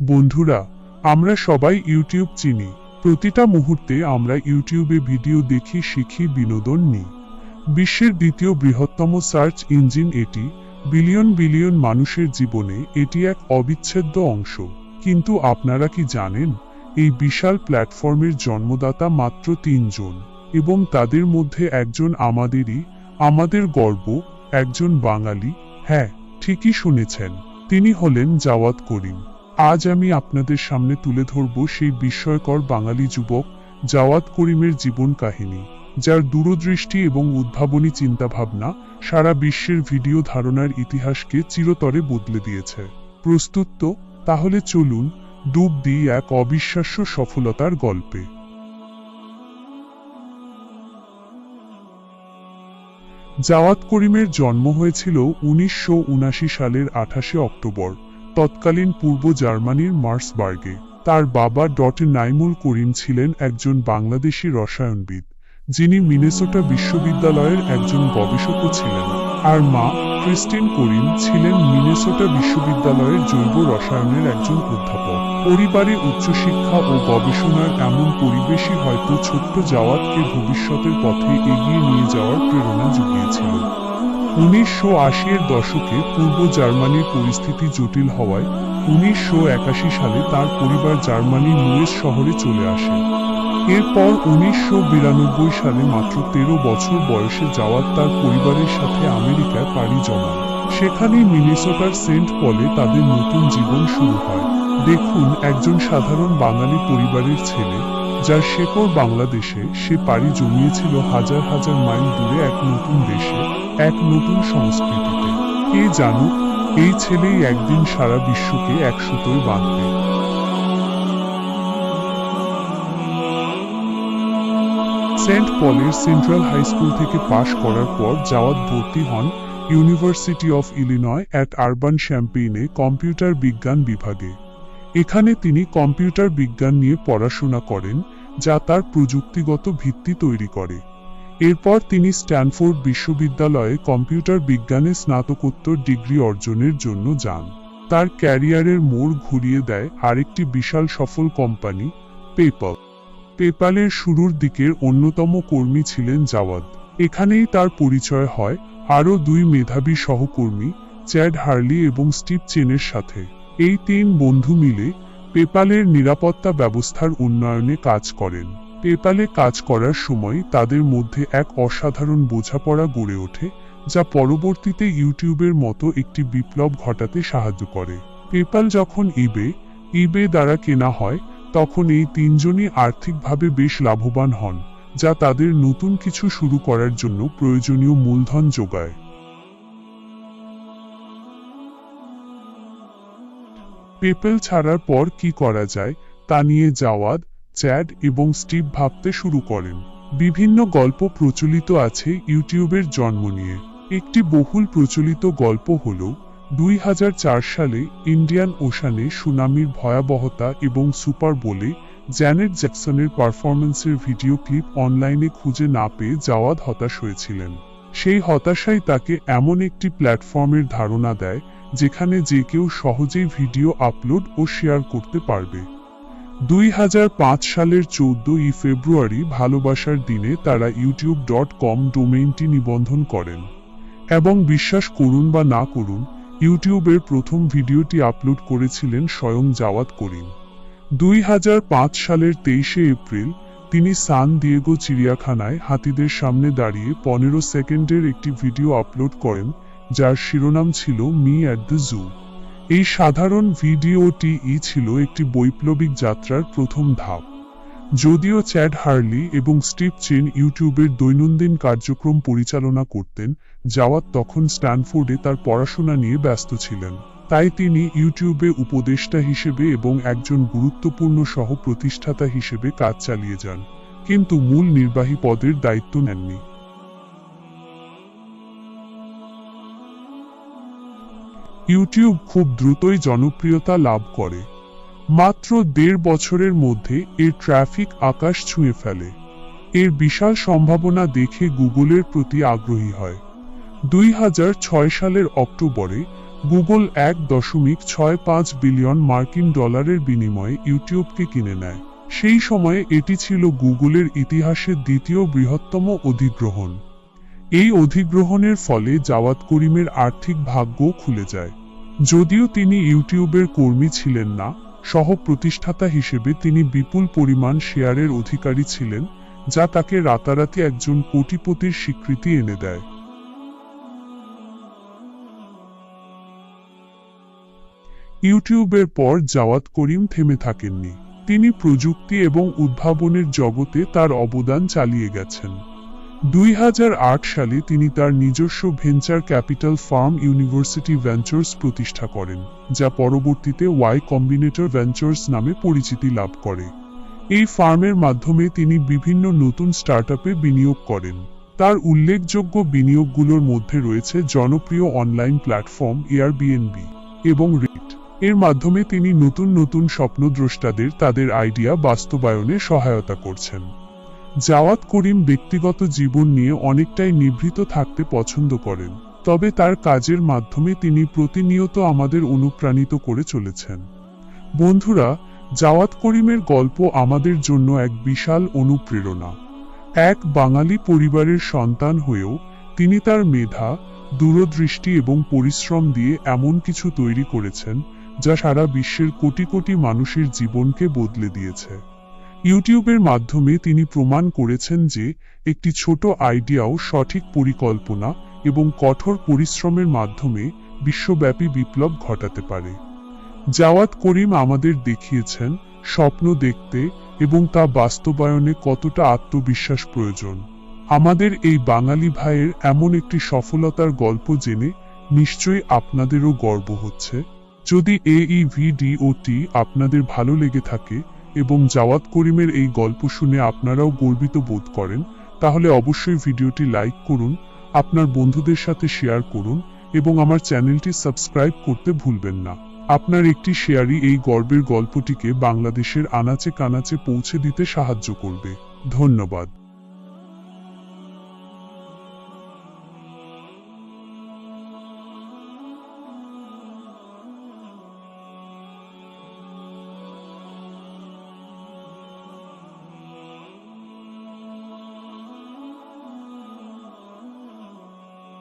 বন্ধুরা, আমরা সবাই ইউটিউব চিনি। প্রতিটা মুহূর্তে আমরা ইউটিউবে ভিডিও দেখি, শিখি, বিনোদন নিই। বিশ্বের দ্বিতীয় বৃহত্তম সার্চ ইঞ্জিন এটি। বিলিয়ন বিলিয়ন মানুষের জীবনে এটি এক অবিচ্ছেদ্য অংশ। কিন্তু আপনারা কি জানেন, এই বিশাল প্ল্যাটফর্মের জন্মদাতা মাত্র তিনজন এবং তাদের মধ্যে একজন আমাদেরই, আমাদের গর্ব, একজন বাঙালি। হ্যাঁ ঠিকই শুনেছেন। তিনি হলেন জাওয়াত করিম। আজ আমি আপনাদের সামনে তুলে ধরব সেই বিস্ময়কর বাঙালি যুবক জাওয়াত করিমের জীবন কাহিনী, যার দূরদৃষ্টি এবং উদ্ভাবনী চিন্তাভাবনা সারা বিশ্বের ভিডিও ধারণার ইতিহাসকে চিরতরে বদলে দিয়েছে। প্রস্তুত তো? তাহলে চলুন ডুব দিই এক অবিশ্বাস্য সফলতার গল্পে। জাওয়াত করিমের জন্ম হয়েছিল উনিশশো সালের আঠাশে অক্টোবর। তৎকালীন পূর্ব জার্মানির মার্সবার্গে। তার বাবা ডট নাইমুল করিম ছিলেন একজন বাংলাদেশি রসায়নবিদ, যিনি মিনেসোটা বিশ্ববিদ্যালয়ের একজন গবেষকও ছিলেন। আর মা, ক্রিস্টিন করিম, ছিলেন মিনেসোটা বিশ্ববিদ্যালয়ের জৈব রসায়নের একজন অধ্যাপক। পরিবারে উচ্চশিক্ষা ও গবেষণার এমন পরিবেশই হয়তো ছোট্ট জাওয়াতকে ভবিষ্যতের পথে এগিয়ে নিয়ে যাওয়ার প্রেরণা জুগিয়েছিল। উনিশশো এর দশকে পূর্ব জার্মানির পরিস্থিতি জটিল হওয়ায় উনিশশো একাশি সালে তার পরিবার জার্মানির লুয়েস শহরে চলে আসে। এরপর উনিশশো বিরানব্বই সালে মাত্র তেরো বছর বয়সে যাওয়ার তার পরিবারের সাথে আমেরিকায় পাড়ি জমান। সেখানে মিনেসোটার সেন্ট পলে তাদের নতুন জীবন শুরু হয়। দেখুন, একজন সাধারণ বাঙালি পরিবারের ছেলে যার শেকড় বাংলাদেশে সে পাড়ি জমিয়েছিল হাজার হাজার মাইল দূরে এক নতুন দেশে, এক নতুন সংস্কৃতিতে। কে জানুক, এই ছেলেই একদিন সারা বিশ্বকে এক সুতোয় বাঁধবে। সেন্ট পলের সেন্ট্রাল হাই স্কুল থেকে পাশ করার পর জাওয়াত ভর্তি হন University of Illinois at Urbana শ্যাম্পেইনে computer বিজ্ঞান বিভাগে। এখানে তিনি কম্পিউটার বিজ্ঞান নিয়ে পড়াশোনা করেন যা তার প্রযুক্তিগত ভিত্তি তৈরি করে। এরপর তিনি স্ট্যানফোর্ড বিশ্ববিদ্যালয়ে কম্পিউটার বিজ্ঞানে স্নাতকোত্তর ডিগ্রি অর্জনের জন্য যান। তার ক্যারিয়ারের মোড় ঘুরিয়ে দেয় আরেকটি বিশাল সফল কোম্পানি, পেপল। পেপালের শুরুর দিকের অন্যতম কর্মী ছিলেন জাওয়াদ। এখানেই তার পরিচয় হয় আরও দুই মেধাবী সহকর্মী, চ্যাড হার্লি এবং স্টিভ চেনের সাথে। এই তিন বন্ধু মিলে পেপালের নিরাপত্তা ব্যবস্থার উন্নয়নে কাজ করেন। পেপালে কাজ করার সময় তাদের মধ্যে এক অসাধারণ বোঝাপড়া গড়ে ওঠে, যা পরবর্তীতে ইউটিউবের মতো একটি বিপ্লব ঘটাতে সাহায্য করে। পেপাল যখন ইবে ইবে দ্বারা কেনা হয়, তখন এই তিনজনই আর্থিকভাবে বেশ লাভবান হন, যা তাদের নতুন কিছু শুরু করার জন্য প্রয়োজনীয় মূলধন যোগায়। পেপেল ছাড়ার পর কি করা যায়, তা নিয়ে জাওয়াদ, চ্যাড এবং স্টিভ ভাবতে শুরু করেন। বিভিন্ন গল্প প্রচলিত আছে ইউটিউবের জন্ম নিয়ে। একটি বহুল প্রচলিত গল্প হল, দুই হাজার চার সালে ইন্ডিয়ান ওশানে সুনামির ভয়াবহতা এবং সুপার বলে জ্যানেট জ্যাকসনের পারফরমেন্সের ভিডিও ক্লিপ অনলাইনে খুঁজে না পেয়ে জাওয়াদ হতাশ হয়েছিলেন। সেই হতাশাই তাকে এমন একটি প্ল্যাটফর্মের ধারণা দেয় যেখানে যে কেউ সহজেই ভিডিও আপলোড ও শেয়ার করতে পারবে। দুই হাজার পাঁচ সালের চৌদ্দই ফেব্রুয়ারি ভালোবাসার দিনে তারা ইউটিউব ডট কম ডোমেইনটি নিবন্ধন করেন এবং বিশ্বাস করুন বা না করুন, ইউটিউবের প্রথম ভিডিওটি আপলোড করেছিলেন স্বয়ং জাওয়াত করিম। দুই হাজার পাঁচ সালের তেইশে এপ্রিল তিনি সান দিয়েগো চিড়িয়াখানায় হাতিদের সামনে দাঁড়িয়ে পনেরো সেকেন্ডের একটি ভিডিও আপলোড করেন যার শিরোনাম ছিল মি অ্যাট দ্য জু। এই সাধারণ ভিডিওটি ই ছিল একটি বৈপ্লবিক যাত্রার প্রথম ধাপ। যদিও চ্যাড হার্লি এবং স্টিভ চেন ইউটিউবের দৈনন্দিন কার্যক্রম পরিচালনা করতেন জাওয়াত তখন স্ট্যানফোর্ডে তার পড়াশোনা নিয়ে ব্যস্ত ছিলেন। তাই তিনি ইউটিউবে উপদেষ্টা হিসেবে এবং একজন গুরুত্বপূর্ণ সহ প্রতিষ্ঠাতা হিসেবে কাজ চালিয়ে যান, কিন্তু মূল নির্বাহী পদের দায়িত্ব নেননি। ইউটিউব খুব দ্রুতই জনপ্রিয়তা লাভ করে। মাত্র দেড় বছরের মধ্যে এর ট্রাফিক আকাশ ছুঁয়ে ফেলে। এর বিশাল সম্ভাবনা দেখে গুগলের প্রতি আগ্রহী হয়। দুই হাজার ছয় সালের অক্টোবরে গুগল এক দশমিক ছয় পাঁচ বিলিয়ন মার্কিন ডলারের বিনিময়ে ইউটিউবকে কিনে নেয়। সেই সময়ে এটি ছিল গুগলের ইতিহাসের দ্বিতীয় বৃহত্তম অধিগ্রহণ। এই অধিগ্রহণের ফলে জাওয়াত করিমের আর্থিক ভাগ্যও খুলে যায়। যদিও তিনি ইউটিউবের কর্মী ছিলেন না সহ প্রতিষ্ঠাতা হিসেবে তিনি বিপুল পরিমাণ শেয়ারের অধিকারী ছিলেন, যা তাকে রাতারাতি একজন কোটিপতির স্বীকৃতি এনে দেয়। ইউটিউবের পর জাওয়াত করিম থেমে থাকেননি। তিনি প্রযুক্তি এবং উদ্ভাবনের জগতে তার অবদান চালিয়ে গেছেন। দুই হাজার আট সালে তিনি তার নিজস্ব venture capital firm University Ventures প্রতিষ্ঠা করেন, যা পরবর্তীতে ওয়াই কম্বিনেটর ভেঞ্চার্স নামে পরিচিতি লাভ করে। এই ফার্মের মাধ্যমে তিনি বিভিন্ন নতুন স্টার্টআপে বিনিয়োগ করেন। তার উল্লেখযোগ্য বিনিয়োগগুলোর মধ্যে রয়েছে জনপ্রিয় অনলাইন প্ল্যাটফর্ম এয়ারবিএনবি এবং রিট এর মাধ্যমে তিনি নতুন নতুন স্বপ্নদ্রষ্টাদের তাদের আইডিয়া বাস্তবায়নে সহায়তা করছেন। জাওয়াত করিম ব্যক্তিগত জীবন নিয়ে অনেকটাই নিভৃত থাকতে পছন্দ করেন, তবে তার কাজের মাধ্যমে তিনি প্রতিনিয়ত আমাদের অনুপ্রাণিত করে চলেছেন। বন্ধুরা, জাওয়াত করিমের গল্প আমাদের জন্য এক বিশাল অনুপ্রেরণা। এক বাঙালি পরিবারের সন্তান হয়েও তিনি তার মেধা, দূরদৃষ্টি এবং পরিশ্রম দিয়ে এমন কিছু তৈরি করেছেন, যা সারা বিশ্বের কোটি কোটি মানুষের জীবনকে বদলে দিয়েছে। ইউটিউবের মাধ্যমে তিনি প্রমাণ করেছেন যে একটি ছোট আইডিয়াও সঠিক পরিকল্পনা এবং কঠোর পরিশ্রমের মাধ্যমে বিশ্বব্যাপী বিপ্লব ঘটাতে পারে। জাওয়াত করিম আমাদের দেখিয়েছেন স্বপ্ন দেখতে এবং তা বাস্তবায়নে কতটা আত্মবিশ্বাস প্রয়োজন। আমাদের এই বাঙালি ভাইয়ের এমন একটি সফলতার গল্প জেনে নিশ্চয়ই আপনাদেরও গর্ব হচ্ছে। যদি এই ভিডিওটি আপনাদের ভালো লেগে থাকে এবং জাওয়াত করিমের এই গল্প শুনে আপনারাও গর্বিত বোধ করেন, তাহলে অবশ্যই ভিডিওটি লাইক করুন, আপনার বন্ধুদের সাথে শেয়ার করুন এবং আমার চ্যানেলটি সাবস্ক্রাইব করতে ভুলবেন না। আপনার একটি শেয়ারই এই গর্বের গল্পটিকে বাংলাদেশের আনাচে কানাচে পৌঁছে দিতে সাহায্য করবে। ধন্যবাদ।